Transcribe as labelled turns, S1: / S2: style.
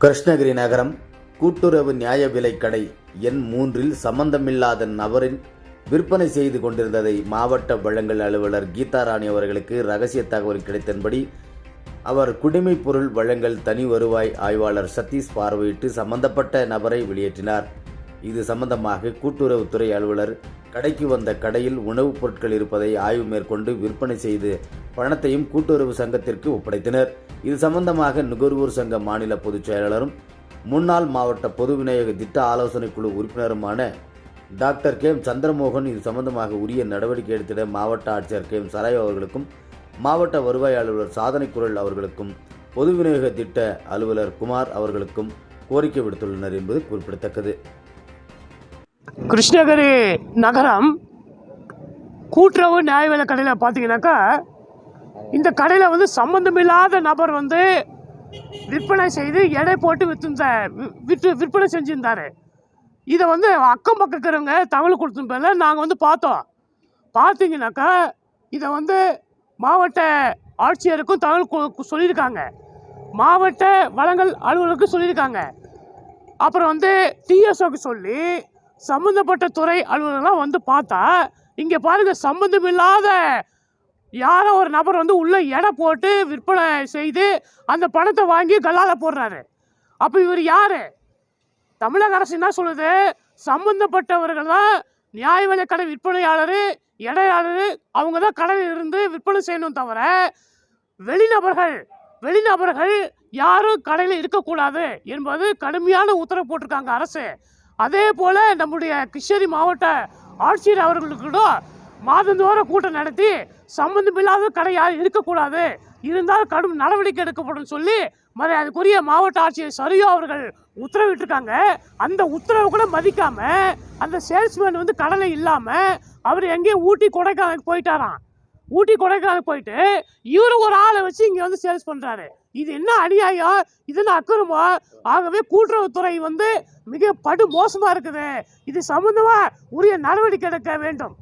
S1: கிருஷ்ணகிரி நகரம் கூட்டுறவு நியாய விலைக்கடை எண் மூன்றில் சம்பந்தமில்லாத நபரின் விற்பனை செய்து கொண்டிருந்ததை மாவட்ட வழங்கல் அலுவலர் கீதாராணி அவர்களுக்கு ரகசிய தகவல் கிடைத்தன்படி அவர் குடிமைப் பொருள் வழங்கல் தனி வருவாய் ஆய்வாளர் சதீஷ் பார்வையிட்டு சம்பந்தப்பட்ட நபரை வெளியேற்றினார். இது சம்பந்தமாக கூட்டுறவுத்துறை அலுவலர் கடைக்கு வந்த கடையில் உணவுப் பொருட்கள் இருப்பதை ஆய்வு மேற்கொண்டு விற்பனை செய்து பணத்தையும் கூட்டுறவு சங்கத்திற்கு ஒப்படைத்தனர். இது சம்பந்தமாக நுகர்வோர் சங்க மாநில பொதுச் செயலாளரும் முன்னாள் மாவட்ட பொது விநியோக திட்ட ஆலோசனைக் குழு உறுப்பினருமான டாக்டர் கே. எம். சந்திரமோகன் இது சம்பந்தமாக உரிய நடவடிக்கை எடுத்திட மாவட்ட ஆட்சியர் கே. எம். சராய் அவர்களுக்கும் மாவட்ட வருவாய் அலுவலர் சாதனை குரல் அவர்களுக்கும் பொது விநியோக திட்ட அலுவலர் குமார் அவர்களுக்கும் கோரிக்கை விடுத்துள்ளனர் என்பது குறிப்பிடத்தக்கது.
S2: கிருஷ்ணகிரி நகரம் கூட்டுறவு நியாய விலை கடையில் பார்த்தீங்கன்னாக்கா இந்த கடையில் வந்து சம்மந்தமில்லாத நபர் வந்து விற்பனை செய்து எடை போட்டு விற்றுந்த விற்று விற்பனை செஞ்சுருந்தாரு. இதை வந்து அக்கம் பக்கம் இருக்கிறவங்க தகவல் கொடுத்த பேரில் நாங்கள் வந்து பார்த்தோம். பார்த்தீங்கன்னாக்கா இதை வந்து மாவட்ட ஆட்சியருக்கும் தகவல் சொல்லியிருக்காங்க. மாவட்ட வளங்கள் அலுவலருக்கும் சொல்லியிருக்காங்க. அப்புறம் வந்து டிஎஸ்ஓக்கு சொல்லி சம்மந்தப்பட்ட துறை அலுவலர்லாம் வந்து பார்த்தா இங்கே பாருங்க சம்மந்தமில்லாத யாரோ ஒரு நபர் வந்து உள்ளே எடை போட்டு விற்பனை செய்து அந்த பணத்தை வாங்கி கல்லால் போடுறாரு. அப்போ இவர் யார்? தமிழக அரசு என்ன சொல்லுது? சம்பந்தப்பட்டவர்கள் தான் நியாய விலை கடை விற்பனையாளர் இடையாளர் அவங்க தான் கடையில் இருந்து விற்பனை செய்யணும் தவிர வெளிநபர்கள் வெளிநபர்கள் யாரும் கடையில் இருக்கக்கூடாது என்பது கடுமையான உத்தரவு போட்டிருக்காங்க அரசு. அதே போல் நம்முடைய கிருஷ்ணகிரி மாவட்ட ஆட்சியர் அவர்களுக்கு கூட மாதந்தோறும் கூட்டம் நடத்தி சம்பந்தமில்லாத கடை யாரும் இருக்கக்கூடாது இருந்தால் கடும் நடவடிக்கை எடுக்கப்படும் சொல்லி மறு அதுக்குரிய மாவட்ட ஆட்சியர் சரியோ அவர்கள் உத்தரவிட்டிருக்காங்க. அந்த உத்தரவை கூட மதிக்காமல் அந்த சேல்ஸ்மேன் வந்து கடலை இல்லாமல் அவர் எங்கேயோ ஊட்டி கொடைக்கானலுக்கு போயிட்டாராம். ஊட்டி கொடைக்கானல் போயிட்டு இவரு ஒரு ஆளை வச்சு இங்கே வந்து சேல்ஸ் பண்ணுறாரு இது என்ன அநியாயம்? இது என்ன அக்கிரமோ ஆகவே கூட்டுறவுத்துறை வந்து மிக படு மோசமாக இருக்குது. இது சம்மந்தமாக உரிய நடவடிக்கை எடுக்க வேண்டும்.